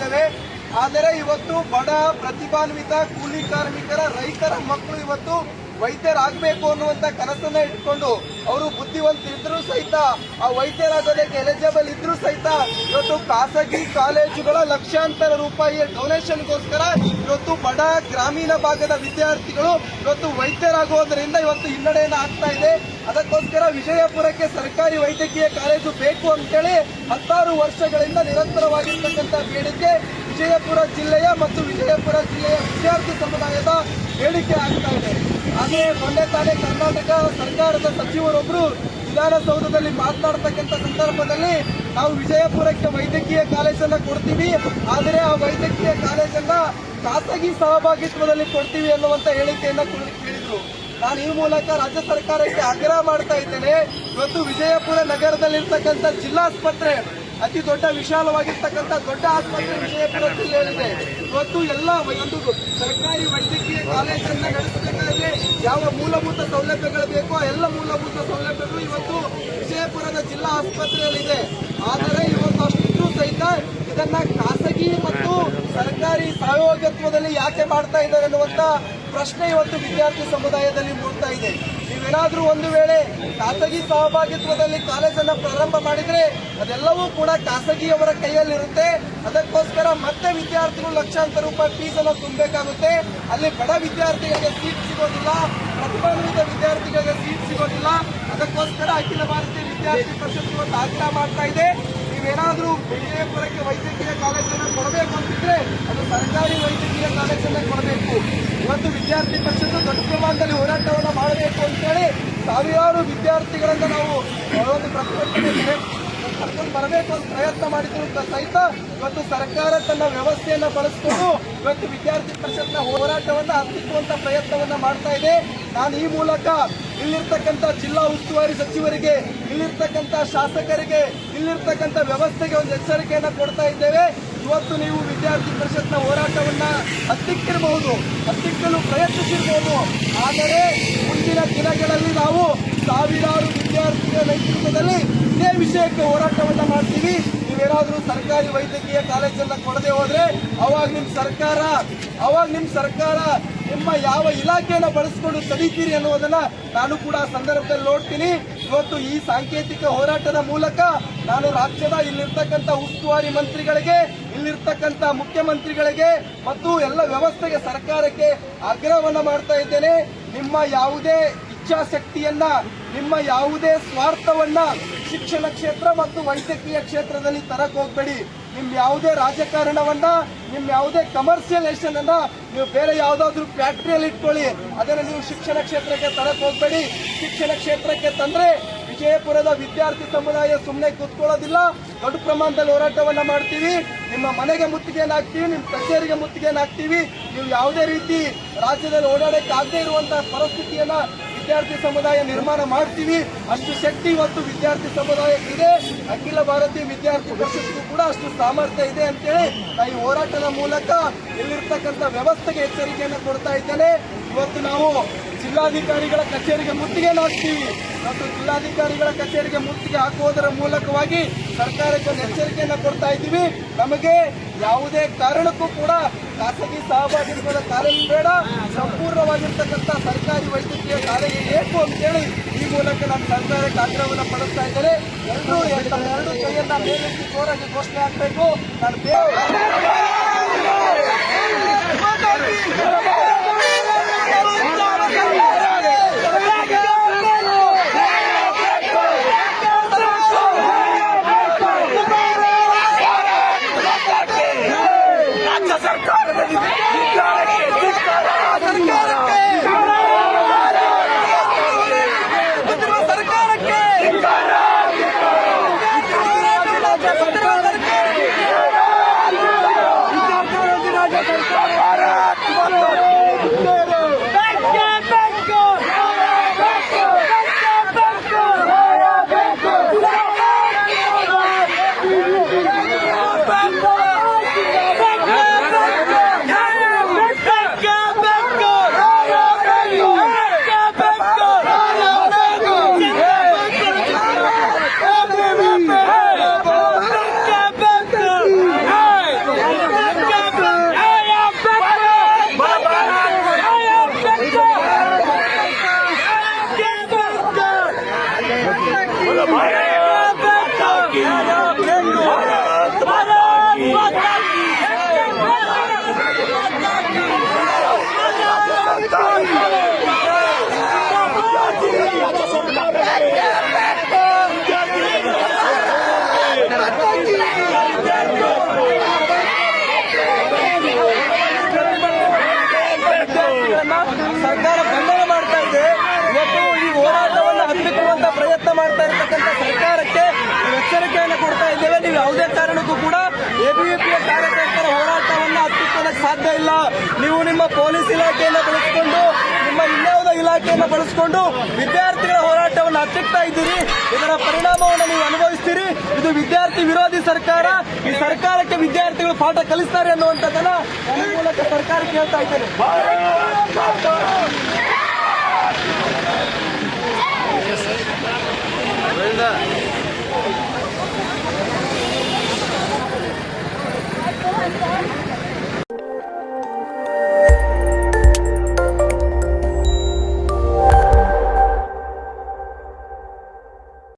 ಇದ್ದೇವೆ ಆದರೆ ಇವತ್ತು ಬಡ ಪ್ರತಿಭಾನ್ವಿತ ಕೂಲಿ ಕಾರ್ಮಿಕರ ರೈತರ ಮಕ್ಕಳು ಇವತ್ತು ವೈದ್ಯರಾಗಬೇಕು ಅನ್ನುವಂತ ಕನಸನ್ನ ಇಟ್ಕೊಂಡು ಅವರು ಬುದ್ಧಿವಂತರಿದ್ರು ಸಹಿತ ಆ ವೈದ್ಯರಾಗೋದಕ್ಕೆ ಎಲಿಜಿಬಲ್ ಇದ್ರು ಇವತ್ತು ಖಾಸಗಿ ಕಾಲೇಜುಗಳ ಲಕ್ಷಾಂತರ ರೂಪಾಯಿಯ ಡೊನೇಷನ್ಗೋಸ್ಕರ ಇವತ್ತು ಬಡ ಗ್ರಾಮೀಣ ಭಾಗದ ವಿದ್ಯಾರ್ಥಿಗಳು ಇವತ್ತು ವೈದ್ಯರಾಗುವುದರಿಂದ ಇವತ್ತು ಹಿನ್ನಡೆಯನ್ನು ಆಗ್ತಾ ಇದೆ. ಅದಕ್ಕೋಸ್ಕರ ವಿಜಯಪುರಕ್ಕೆ ಸರ್ಕಾರಿ ವೈದ್ಯಕೀಯ ಕಾಲೇಜು ಬೇಕು ಅಂತೇಳಿ ಹತ್ತಾರು ವರ್ಷಗಳಿಂದ ನಿರಂತರವಾಗಿರ್ತಕ್ಕಂಥ ಬೇಡಿಕೆ ವಿಜಯಪುರ ಜಿಲ್ಲೆಯ ಮತ್ತು ವಿಜಯಪುರ ಜಿಲ್ಲೆಯ ವಿದ್ಯಾರ್ಥಿ ಸಮುದಾಯದ ಬೇಡಿಕೆ ಆಗ್ತಾ ಇದೆ. ಹಾಗೆಯೇ ಮೊನ್ನೆ ತಾನೇ ಕರ್ನಾಟಕ ಸರ್ಕಾರದ ಸಚಿವರೊಬ್ಬರು ವಿಧಾನಸೌಧದಲ್ಲಿ ಮಾತನಾಡ್ತಕ್ಕಂಥ ಸಂದರ್ಭದಲ್ಲಿ ನಾವು ವಿಜಯಪುರಕ್ಕೆ ವೈದ್ಯಕೀಯ ಕಾಲೇಜನ್ನ ಕೊಡ್ತೀವಿ. ಆದರೆ ಆ ವೈದ್ಯಕೀಯ ಕಾಲೇಜನ್ನ ಖಾಸಗಿ ಸಹಭಾಗಿತ್ವದಲ್ಲಿ ಕೊಡ್ತೀವಿ ಅನ್ನುವಂತ ಹೇಳಿಕೆಯನ್ನ ಕೇಳಿದರು. ನಾನು ಈ ಮೂಲಕ ರಾಜ್ಯ ಸರ್ಕಾರಕ್ಕೆ ಆಗ್ರಹ ಮಾಡ್ತಾ ಇದ್ದೇನೆ. ಇವತ್ತು ವಿಜಯಪುರ ನಗರದಲ್ಲಿರ್ತಕ್ಕಂಥ ಜಿಲ್ಲಾಸ್ಪತ್ರೆ ಅತಿ ದೊಡ್ಡ ವಿಶಾಲವಾಗಿರ್ತಕ್ಕಂಥ ದೊಡ್ಡ ಆಸ್ಪತ್ರೆ ವಿಜಯಪುರ ಜಿಲ್ಲೆಯಲ್ಲಿದೆ ಇವತ್ತು ಎಲ್ಲ ಒಂದು ಸರ್ಕಾರಿ ವೈದ್ಯಕೀಯ ಕಾಲೇಜನ್ನು ನಡೆಸಬೇಕಾದ್ರೆ ಯಾವ ಮೂಲಭೂತ ಸೌಲಭ್ಯಗಳು ಬೇಕೋ ಎಲ್ಲ ಮೂಲಭೂತ ಸೌಲಭ್ಯಗಳು ಇವತ್ತು ವಿಜಯಪುರದ ಜಿಲ್ಲಾ ಆಸ್ಪತ್ರೆಯಲ್ಲಿದೆ. ಆದರೆ ಇವತ್ತು ಅಷ್ಟು ಸಹಿತ ಇದನ್ನ ಖಾಸಗಿ ಮತ್ತು ಸರ್ಕಾರಿ ಸಹಯೋಗತ್ವದಲ್ಲಿ ಯಾಕೆ ಮಾಡ್ತಾ ಇದ್ದಾರೆ ಅನ್ನುವಂತ ಪ್ರಶ್ನೆ ಇವತ್ತು ವಿದ್ಯಾರ್ಥಿ ಸಮುದಾಯದಲ್ಲಿ ಮೂಡ್ತಾ ಇದೆ. ನೀವೇನಾದ್ರೂ ಒಂದು ವೇಳೆ ಖಾಸಗಿ ಸಹಭಾಗಿತ್ವದಲ್ಲಿ ಕಾಲೇಜನ್ನು ಪ್ರಾರಂಭ ಮಾಡಿದರೆ ಅದೆಲ್ಲವೂ ಕೂಡ ಖಾಸಗಿಯವರ ಕೈಯಲ್ಲಿರುತ್ತೆ. ಅದಕ್ಕೋಸ್ಕರ ಮತ್ತೆ ವಿದ್ಯಾರ್ಥಿಗಳು ಲಕ್ಷಾಂತರ ರೂಪಾಯಿ ಫೀಸನ್ನು ತುಂಬಬೇಕಾಗುತ್ತೆ. ಅಲ್ಲಿ ಬಡ ವಿದ್ಯಾರ್ಥಿಗಳಿಗೆ ಸೀಟ್ ಸಿಗೋದಿಲ್ಲ, ಪ್ರತಿಭಾನ್ವಿತ ವಿದ್ಯಾರ್ಥಿಗಳಿಗೆ ಸೀಟ್ ಸಿಗೋದಿಲ್ಲ. ಅದಕ್ಕೋಸ್ಕರ ಅಖಿಲ ಭಾರತೀಯ ವಿದ್ಯಾರ್ಥಿ ಪರಿಷತ್ ಇವತ್ತು ಆಗ್ರಹ ಮಾಡ್ತಾ ಇದೆ. ನೀವೇನಾದರೂ ವಿಜಯಪುರಕ್ಕೆ ವೈದ್ಯಕೀಯ ಕಾಲೇಜನ್ನು ಕೊಡಬೇಕು ಅಂತಿದ್ರೆ ಅದು ಸರ್ಕಾರಿ ವೈದ್ಯಕೀಯ ಕಾಲೇಜನ್ನೇ ಕೊಡಬೇಕು. ಇವತ್ತು ವಿದ್ಯಾರ್ಥಿ ಪಕ್ಷದ ದೊಡ್ಡ ಪ್ರಮಾಣದಲ್ಲಿ ಹೋರಾಟವನ್ನು ಮಾಡಬೇಕು ಅಂತೇಳಿ ಸಾವಿರಾರು ವಿದ್ಯಾರ್ಥಿಗಳನ್ನು ನಾವು ಒಂದು ಪ್ರತಿಭಟನೆ ಕರ್ಕೊಂಡು ಬರಬೇಕು ಅಂತ ಪ್ರಯತ್ನ ಮಾಡಿದ್ರು ಅಂತ ಸಹಿತ ಇವತ್ತು ಸರ್ಕಾರ ತನ್ನ ವ್ಯವಸ್ಥೆಯನ್ನು ಬಳಸಿಕೊಂಡು ಇವತ್ತು ವಿದ್ಯಾರ್ಥಿ ಪರಿಷತ್ನ ಹೋರಾಟವನ್ನ ಹತ್ತಿಕ್ಕುವಂತ ಪ್ರಯತ್ನವನ್ನ ಮಾಡ್ತಾ ಇದೆ. ನಾನು ಈ ಮೂಲಕ ಇಲ್ಲಿರ್ತಕ್ಕಂಥ ಜಿಲ್ಲಾ ಉಸ್ತುವಾರಿ ಸಚಿವರಿಗೆ, ಇಲ್ಲಿರ್ತಕ್ಕಂಥ ಶಾಸಕರಿಗೆ, ಇಲ್ಲಿರ್ತಕ್ಕಂಥ ವ್ಯವಸ್ಥೆಗೆ ಒಂದು ಎಚ್ಚರಿಕೆಯನ್ನು ಕೊಡ್ತಾ ಇದ್ದೇವೆ. ಇವತ್ತು ನೀವು ವಿದ್ಯಾರ್ಥಿ ಪರಿಷತ್ನ ಹೋರಾಟವನ್ನ ಹತ್ತಿಕ್ಕಿರಬಹುದು, ಹತ್ತಿಕ್ಕಲು ಪ್ರಯತ್ನಿಸಿರಬಹುದು. ಆದರೆ ಮುಂದಿನ ದಿನಗಳಲ್ಲಿ ನಾವು ಸಾವಿರಾರು ವಿದ್ಯಾರ್ಥಿಗಳ ನೇತೃತ್ವದಲ್ಲಿ ಇದೇ ವಿಷಯಕ್ಕೆ ಹೋರಾಟವನ್ನ ಮಾಡ್ತೀವಿ. ನೀವೇನಾದರೂ ಸರ್ಕಾರಿ ವೈದ್ಯಕೀಯ ಕಾಲೇಜನ್ನು ಕೊಡದೆ ಹೋದರೆ ಅವಾಗ ನಿಮ್ಮ ಸರ್ಕಾರ, ಅವಾಗ ನಿಮ್ಮ ಸರ್ಕಾರ ನಿಮ್ಮ ಯಾವ ಇಲಾಖೆಯನ್ನು ಬಳಸ್ಕೊಂಡು ತಡೀತೀರಿ ಅನ್ನೋದನ್ನು ನಾನು ಕೂಡ ಆ ಸಂದರ್ಭದಲ್ಲಿ ನೋಡ್ತೀನಿ. ಇವತ್ತು ಈ ಸಾಂಕೇತಿಕ ಹೋರಾಟದ ಮೂಲಕ ನಾನು ರಾಜ್ಯದ ಇಲ್ಲಿರ್ತಕ್ಕಂಥ ಉಸ್ತುವಾರಿ ಮಂತ್ರಿಗಳಿಗೆ, ಇಲ್ಲಿರ್ತಕ್ಕಂಥ ಮುಖ್ಯಮಂತ್ರಿಗಳಿಗೆ ಮತ್ತು ಎಲ್ಲ ವ್ಯವಸ್ಥೆಗೆ ಸರ್ಕಾರಕ್ಕೆ ಆಗ್ರಹವನ್ನ ಮಾಡ್ತಾ ಇದ್ದೇನೆ. ನಿಮ್ಮ ಯಾವುದೇ ಇಚ್ಛಾಶಕ್ತಿಯನ್ನ, ನಿಮ್ಮ ಯಾವುದೇ ಸ್ವಾರ್ಥವನ್ನ ಶಿಕ್ಷಣ ಕ್ಷೇತ್ರ ಮತ್ತು ವೈದ್ಯಕೀಯ ಕ್ಷೇತ್ರದಲ್ಲಿ ತರಕ್ ಹೋಗ್ಬೇಡಿ. ನಿಮ್ ಯಾವುದೇ ರಾಜಕಾರಣವನ್ನ, ನಿಮ್ ಯಾವುದೇ ಕಮರ್ಷಿಯಲೈಸೇಷನ್ ಅನ್ನ ನೀವು ಬೇರೆ ಯಾವ್ದಾದ್ರು ಫ್ಯಾಕ್ಟ್ರಿಯಲ್ಲಿ ಇಟ್ಕೊಳ್ಳಿ. ಅದನ್ನ ನೀವು ಶಿಕ್ಷಣ ಕ್ಷೇತ್ರಕ್ಕೆ ತರಕ್ ಹೋಗ್ಬೇಡಿ. ಶಿಕ್ಷಣ ಕ್ಷೇತ್ರಕ್ಕೆ ತಂದ್ರೆ ವಿಜಯಪುರದ ವಿದ್ಯಾರ್ಥಿ ಸಮುದಾಯ ಸುಮ್ಮನೆ ಕೂತ್ಕೊಳ್ಳೋದಿಲ್ಲ. ದೊಡ್ಡ ಪ್ರಮಾಣದಲ್ಲಿ ಹೋರಾಟವನ್ನ ಮಾಡ್ತೀವಿ. ನಿಮ್ಮ ಮನೆಗೆ ಮುತ್ತಿಗೆಯನ್ನು ಹಾಕ್ತೀವಿ ನಿಮ್ಮ ಕಚೇರಿಗೆ ಮುತ್ತಿಗೆಯನ್ನು ಹಾಕ್ತೀವಿ. ನೀವು ಯಾವುದೇ ರೀತಿ ರಾಜ್ಯದಲ್ಲಿ ಓಡಾಡಕ್ಕೆ ಆಗದೆ ಇರುವಂತಹ ಪರಿಸ್ಥಿತಿಯನ್ನ ವಿದ್ಯಾರ್ಥಿ ಸಮುದಾಯ ನಿರ್ಮಾಣ ಮಾಡ್ತೀವಿ. ಅಷ್ಟು ಶಕ್ತಿ ಇವತ್ತು ವಿದ್ಯಾರ್ಥಿ ಸಮುದಾಯಕ್ಕಿದೆ. ಅಖಿಲ ಭಾರತೀಯ ವಿದ್ಯಾರ್ಥಿ ಪರಿಷತ್ಗೂ ಕೂಡ ಅಷ್ಟು ಸಾಮರ್ಥ್ಯ ಇದೆ ಅಂತೇಳಿ ನಾ ಈ ಹೋರಾಟದ ಮೂಲಕ ಇಲ್ಲಿರ್ತಕ್ಕಂಥ ವ್ಯವಸ್ಥೆಗೆ ಎಚ್ಚರಿಕೆಯನ್ನು ಕೊಡ್ತಾ ಇದ್ದೇನೆ. ಇವತ್ತು ನಾವು ಜಿಲ್ಲಾಧಿಕಾರಿಗಳ ಕಚೇರಿಗೆ ಮುತ್ತಿಗೆಯನ್ನು ಹಾಕ್ತೀವಿ ಮತ್ತು ಜಿಲ್ಲಾಧಿಕಾರಿಗಳ ಕಚೇರಿಗೆ ಮುತ್ತಿಗೆ ಹಾಕುವುದರ ಮೂಲಕವಾಗಿ ಸರ್ಕಾರಕ್ಕೆ ಒಂದು ಎಚ್ಚರಿಕೆಯನ್ನು ಕೊಡ್ತಾ ಇದ್ದೀವಿ. ನಮಗೆ ಯಾವುದೇ ಕಾರಣಕ್ಕೂ ಕೂಡ ಖಾಸಗಿ ಸಹಭಾಗಿತ್ವದ ಕಾಲೇಜು ಬೇಡ. ಸಂಪೂರ್ಣವಾಗಿರ್ತಕ್ಕಂಥ ಸರ್ಕಾರಿ ವೈದ್ಯಕೀಯ ಕಾಲೇಜು ಬೇಕು ಅಂತೇಳಿ ಈ ಮೂಲಕ ನಾನು ಸರ್ಕಾರಕ್ಕೆ ಆಗ್ರಹವನ್ನು ಪಡಿಸ್ತಾ ಇದ್ದೇನೆ. ಎಲ್ಲರೂ ಎರಡು ಕೈಯನ್ನು ಮೇಲೆತ್ತಿ ಜೋರಾಗಿ ಘೋಷಣೆ ಆಗಬೇಕು. ನಾನು ನೀವು ಯಾವುದೇ ಕಾರಣಕ್ಕೂ ಕೂಡ ಎಬಿವಿಪಿಯ ಕಾರ್ಯಕರ್ತರ ಹೋರಾಟವನ್ನು ಹತ್ತಿಕ್ಕೋದಕ್ಕೆ ಸಾಧ್ಯ ಇಲ್ಲ. ನೀವು ನಿಮ್ಮ ಪೊಲೀಸ್ ಇಲಾಖೆಯನ್ನು ಬಳಸಿಕೊಂಡು, ನಿಮ್ಮ ಇನ್ಯಾವುದೋ ಇಲಾಖೆಯನ್ನು ಬಳಸಿಕೊಂಡು ವಿದ್ಯಾರ್ಥಿಗಳ ಹೋರಾಟವನ್ನು ಹತ್ತಿಕ್ತಾ ಇದ್ದೀರಿ. ಇದರ ಪರಿಣಾಮವನ್ನು ನೀವು ಅನುಭವಿಸ್ತೀರಿ. ಇದು ವಿದ್ಯಾರ್ಥಿ ವಿರೋಧಿ ಸರ್ಕಾರ. ಈ ಸರ್ಕಾರಕ್ಕೆ ವಿದ್ಯಾರ್ಥಿಗಳು ಪಾಠ ಕಲಿಸ್ತಾರೆ ಅನ್ನುವಂಥದ್ದನ್ನ ಈ ಮೂಲಕ ಸರ್ಕಾರಕ್ಕೆ ಹೇಳ್ತಾ ಇದ್ದೇನೆ.